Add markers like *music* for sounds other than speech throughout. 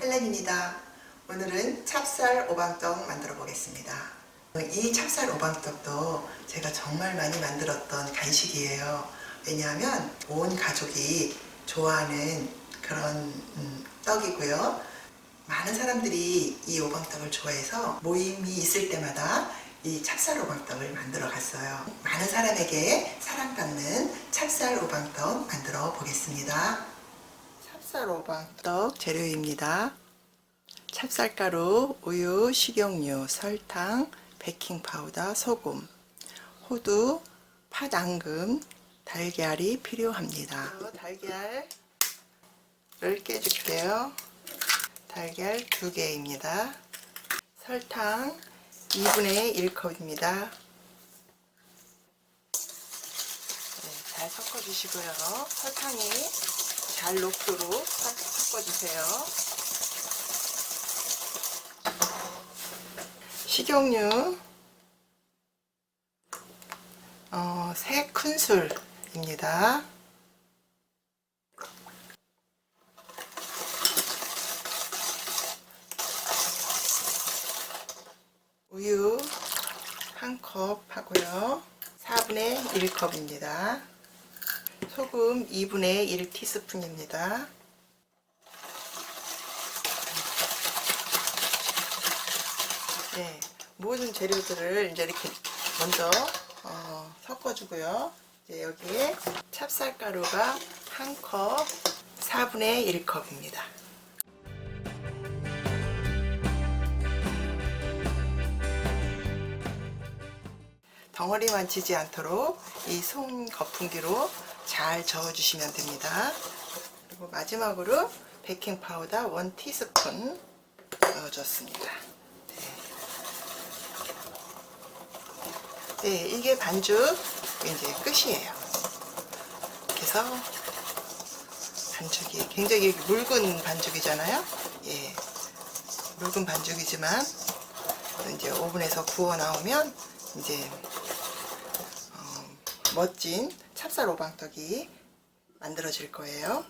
헬렌입니다. 오늘은 찹쌀 오방떡 만들어 보겠습니다. 이 찹쌀 오방떡도 제가 정말 많이 만들었던 간식이에요. 왜냐하면 온 가족이 좋아하는 그런 음, 떡이고요. 많은 사람들이 이 오방떡을 좋아해서 모임이 있을 때마다 이 찹쌀 오방떡을 만들어 갔어요. 많은 사람에게 사랑받는 찹쌀 오방떡 만들어 보겠습니다. 찹쌀 오방떡 재료입니다. 찹쌀가루, 우유, 식용유, 설탕, 베이킹 파우더, 소금, 호두, 팥앙금, 달걀이 필요합니다. 달걀을 깨줄게요. 달걀 두 개입니다. 설탕 2분의 1컵입니다. 네, 잘 섞어주시고요. 설탕이 잘 녹도록 섞- 섞어주세요. 식용유 어, 3큰술입니다. 우유 한 컵 하고요. 4분의 1컵입니다. 소금 2분의 1티스푼입니다. 네, 모든 재료들을 이제 이렇게 먼저 어, 섞어주고요. 이제 여기에 찹쌀가루가 한 컵, 4분의 1컵입니다. 덩어리만 지지 않도록 이 손 거품기로 잘 저어주시면 됩니다. 그리고 마지막으로 베이킹 파우더 1 티스푼 넣어줬습니다. 네, 이게 반죽 이제 끝이에요. 그래서 반죽이 굉장히 묽은 반죽이잖아요. 예, 묽은 반죽이지만 이제 오븐에서 구워 나오면 이제 어, 멋진 찹쌀 오방떡이 만들어질 거예요.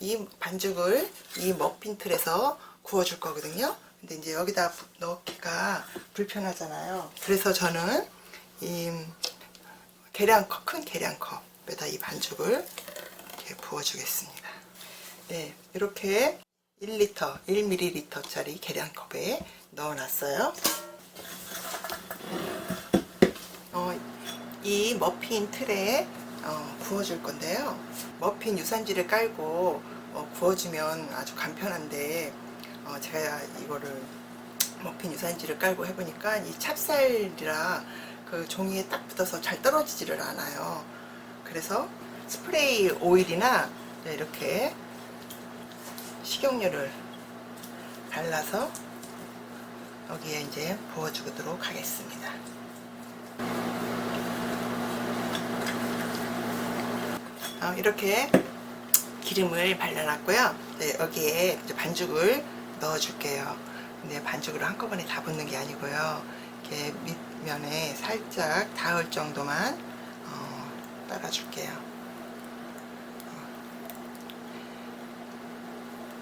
이 반죽을 이 머핀 틀에서 구워줄 거거든요. 근데 이제 여기다 부- 넣기가 불편하잖아요. 그래서 저는 이 계량컵, 큰 계량컵에다 이 반죽을 이렇게 부어주겠습니다. 네, 이렇게 1리터, 1ml짜리 계량컵에 넣어놨어요. 어, 이 머핀 틀에 어, 구워줄 건데요. 머핀 유산지를 깔고 어, 구워주면 아주 간편한데 어, 제가 이거를 머핀 유산지를 깔고 해보니까 이 찹쌀이라 그 종이에 딱 붙어서 잘 떨어지지를 않아요. 그래서 스프레이 오일이나 네, 이렇게 식용유를 발라서 여기에 이제 부어주도록 하겠습니다. 어, 이렇게 기름을 발라놨고요. 네, 여기에 반죽을 넣어줄게요. 근데 반죽을 한꺼번에 다 붓는 게 아니고요. 이렇게 밑면에 살짝 닿을 정도만 어, 따라줄게요. 어.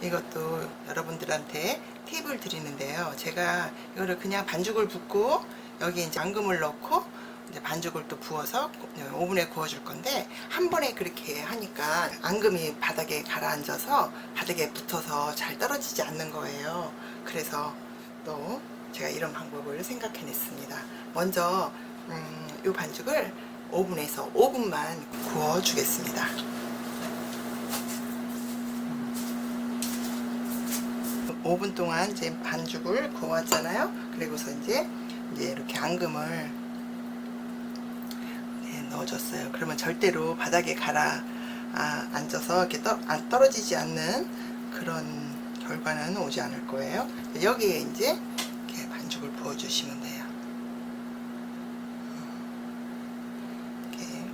이것도 여러분들한테 팁을 드리는데요. 제가 이거를 그냥 반죽을 붓고 여기 이제 앙금을 넣고 이제 반죽을 또 부어서 오븐에 구워줄 건데 한 번에 그렇게 하니까 앙금이 바닥에 가라앉아서 바닥에 붙어서 잘 떨어지지 않는 거예요. 그래서 또 제가 이런 방법을 생각해냈습니다. 먼저 음, 이 반죽을 오븐에서 5분만 구워주겠습니다. 5분 동안 이제 반죽을 구웠잖아요. 그리고서 이제 이제 이렇게 앙금을 줬어요. 그러면 절대로 바닥에 가라 아, 앉아서 이렇게 떠, 안 떨어지지 않는 그런 결과는 오지 않을 거예요. 여기에 이제 이렇게 반죽을 부어주시면 돼요. 이렇게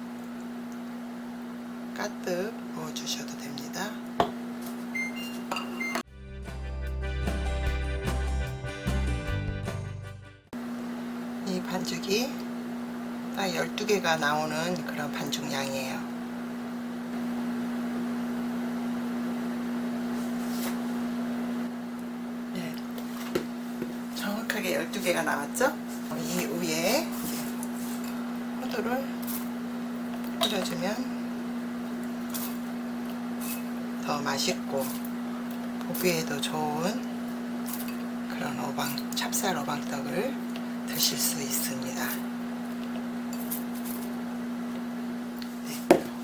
가득 부어주셔도 됩니다. 이 반죽이 아, 딱 12개가 나오는 그런 반죽량이에요. 네, 정확하게 12개가 나왔죠? 이 위에 호두를 뿌려주면 더 맛있고 보기에도 좋은 그런 오방, 찹쌀 오방떡을 드실 수 있습니다.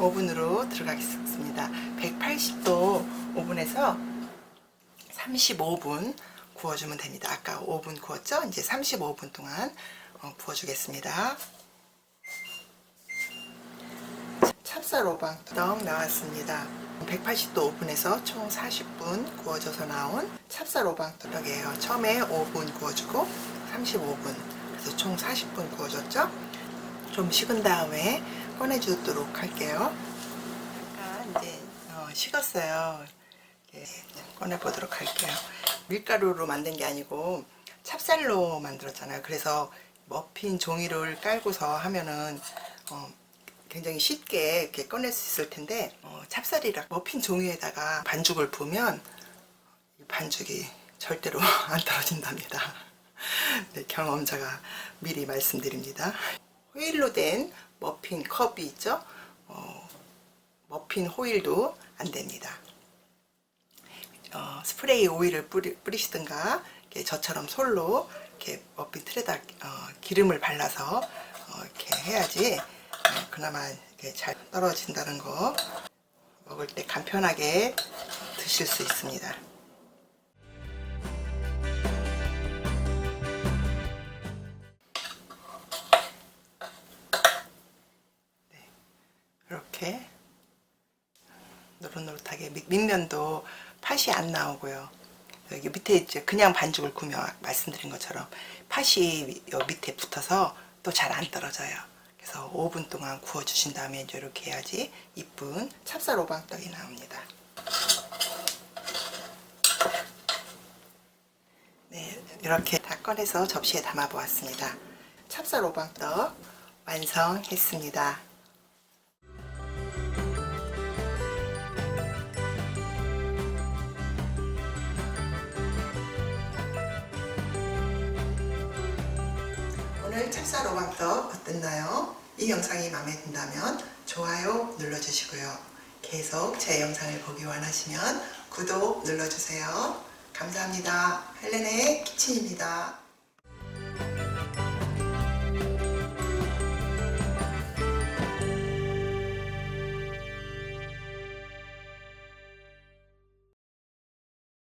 오븐으로 들어가겠습니다. 180도 오븐에서 35분 구워주면 됩니다. 아까 5분 구웠죠? 이제 35분 동안 어, 구워주겠습니다. 찹쌀 오방 떡 나왔습니다. 180도 오븐에서 총 40분 구워져서 나온 찹쌀 오방 떡이에요. 처음에 5분 구워주고 35분 그래서 총 40분 구워졌죠? 좀 식은 다음에 꺼내주도록 할게요. 약간 이제 어, 식었어요. 꺼내보도록 할게요. 밀가루로 만든 게 아니고 찹쌀로 만들었잖아요. 그래서 머핀 종이를 깔고서 하면은 어, 굉장히 쉽게 이렇게 꺼낼 수 있을 텐데 어, 찹쌀이랑 머핀 종이에다가 반죽을 부으면 이 반죽이 절대로 *laughs* 안 떨어진답니다. 네, 경험자가 미리 말씀드립니다. 호일로 된 머핀 컵이 있죠. 어, 머핀 호일도 안 됩니다. 어, 스프레이 오일을 뿌리, 이렇게 저처럼 솔로 이렇게 머핀 틀에다 어, 기름을 발라서 어, 이렇게 해야지 어, 그나마 잘 떨어진다는 거 먹을 때 간편하게 드실 수 있습니다. 이렇게 노릇노릇하게 밑- 밑면도 팥이 안 나오고요. 여기 밑에 이제 그냥 반죽을 구면 말씀드린 것처럼 팥이 요 밑에 붙어서 또 잘 안 떨어져요. 그래서 5분 동안 구워 주신 다음에 이제 이렇게 해야지 이쁜 찹쌀 오방떡이 나옵니다. 네, 이렇게 다 꺼내서 접시에 담아 보았습니다. 찹쌀 오방떡 완성했습니다. 오늘 찹쌀 오방떡 어땠나요? 이 영상이 마음에 든다면 좋아요 눌러주시고요. 계속 제 영상을 보기 원하시면 구독 눌러주세요. 감사합니다. 헬렌의 키친입니다.